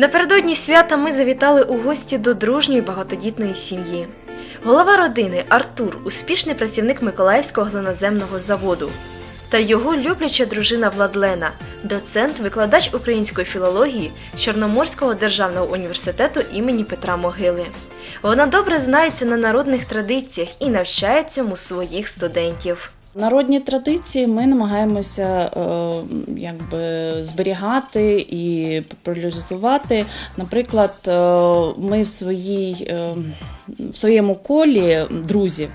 Напередодні свята ми завітали у гості до дружньої багатодітної сім'ї. Голова родини Артур успішний працівник Миколаївського глиноземного заводу. Та його любляча дружина Владлена, доцент, викладач української філології Чорноморського державного університету імені Петра Могили. Вона добре знається на народних традиціях і навчає цьому своїх студентів. Народні традиції ми намагаємося е, якби зберігати і популяризувати. Наприклад, е, ми в своїй. е, в своєму колі друзів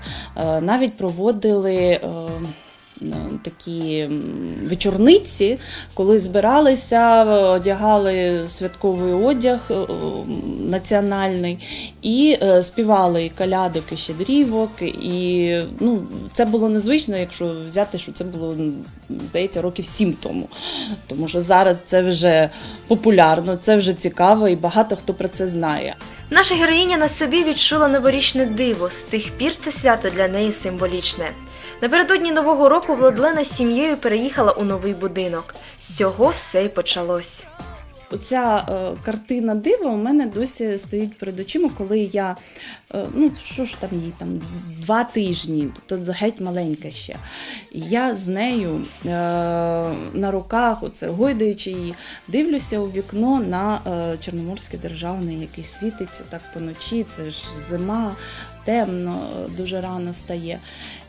навіть проводили такі вечорниці, коли збиралися, е, одягали святковий одяг е, національний і е, співали і колядок, і щедрівок. І ну, це було незвично, якщо взяти, що це було, здається, років сім тому. Тому що зараз це вже популярно, це вже цікаво, і багато хто про це знає. Наша героїня на собі відчула новорічне диво. З тих пір це свято для неї символічне. Напередодні нового року Владлена з сім'єю переїхала у новий будинок. З цього все й почалось. Оця е, картина дива у мене досі стоїть перед очима, коли я, е, ну що ж там їй там два тижні, тобто геть маленька ще. Я з нею е, на руках, оце гойдаючи її, дивлюся у вікно на е, Чорноморський державний, який світиться так поночі. Це ж зима, темно, е, дуже рано стає.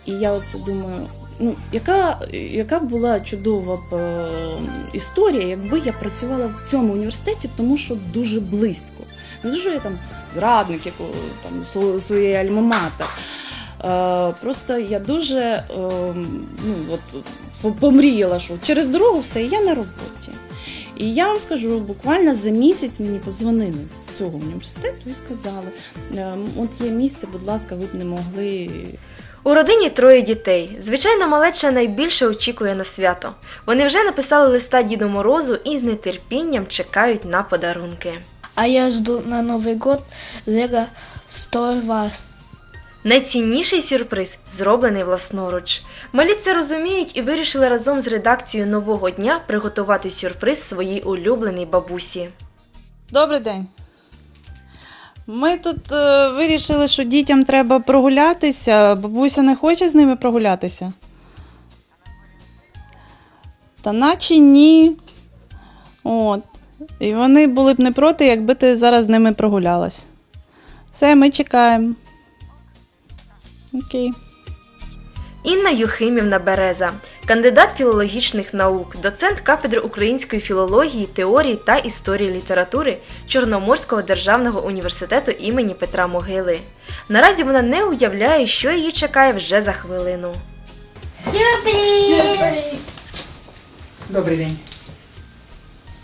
І я оце думаю, ну яка, яка була чудова б е, історія, якби я працювала в цьому університеті, тому що дуже близько. Не що я там зрадник якого там своєї альма-матер. Е, просто я дуже е, ну, от, помріяла, що через дорогу все, і я на роботі. І я вам скажу, буквально за місяць мені позвонили з цього університету і сказали: е, от є місце, будь ласка, ви б не могли У родині троє дітей. Звичайно, малеча найбільше очікує на свято. Вони вже написали листа Діду Морозу і з нетерпінням чекають на подарунки. А я жду на Новый год Лего Star Wars. Найцінніший сюрприз зроблений власноруч. Малі це розуміють і вирішили разом з редакцією нового дня приготувати сюрприз своїй улюбленій бабусі. Добрий день. Ми тут е, вирішили, що дітям треба прогулятися. Бабуся не хоче з ними прогулятися. Та наче ні. От. І вони були б не проти, якби ти зараз з ними прогулялась. Все, ми чекаємо. Окей. Інна Юхимівна Береза, кандидат філологічних наук, доцент кафедри української філології, теорії та історії літератури Чорноморського державного університету імені Петра Могили. Наразі вона не уявляє, що її чекає вже за хвилину. Добрий день.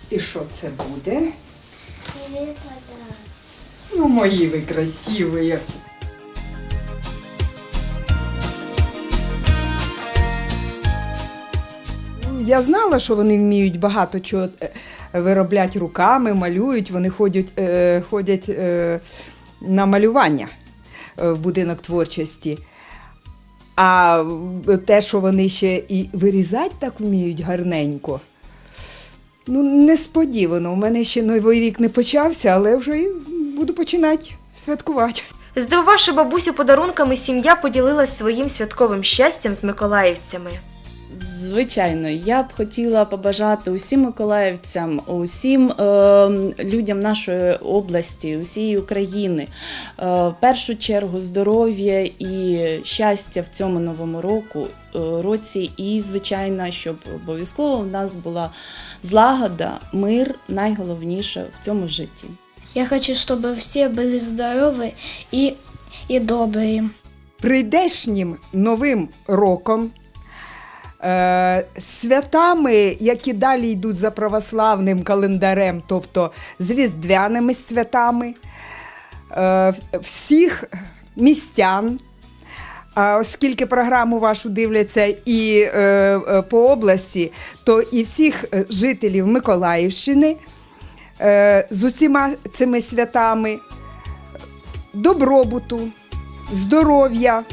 І що це буде? Ну, мої ви красиві. Я знала, що вони вміють багато чого е, виробляти руками, малюють, вони ходять, е, ходять е, на малювання в будинок творчості. А те, що вони ще і вирізати так вміють гарненько. Ну, несподівано. У мене ще новий рік не почався, але вже й буду починати святкувати. Здивувавши бабусю подарунками, сім'я поділилась своїм святковим щастям з миколаївцями. Звичайно, я б хотіла побажати усім миколаївцям, усім е, людям нашої області, усієї України, е, в першу чергу здоров'я і щастя в цьому новому року, е, році, і звичайно, щоб обов'язково в нас була злагода, мир найголовніше в цьому житті. Я хочу, чтобы все были здоровы и, и добрые. Прийдешнім новим роком, е, святами, які далі йдуть за православним календарем, тобто з різдвяними святами, е, всіх містян. А оскільки програму вашу дивляться і е, е, по області, то і всіх жителів Миколаївщини е, з усіма цими святами, добробуту, здоров'я,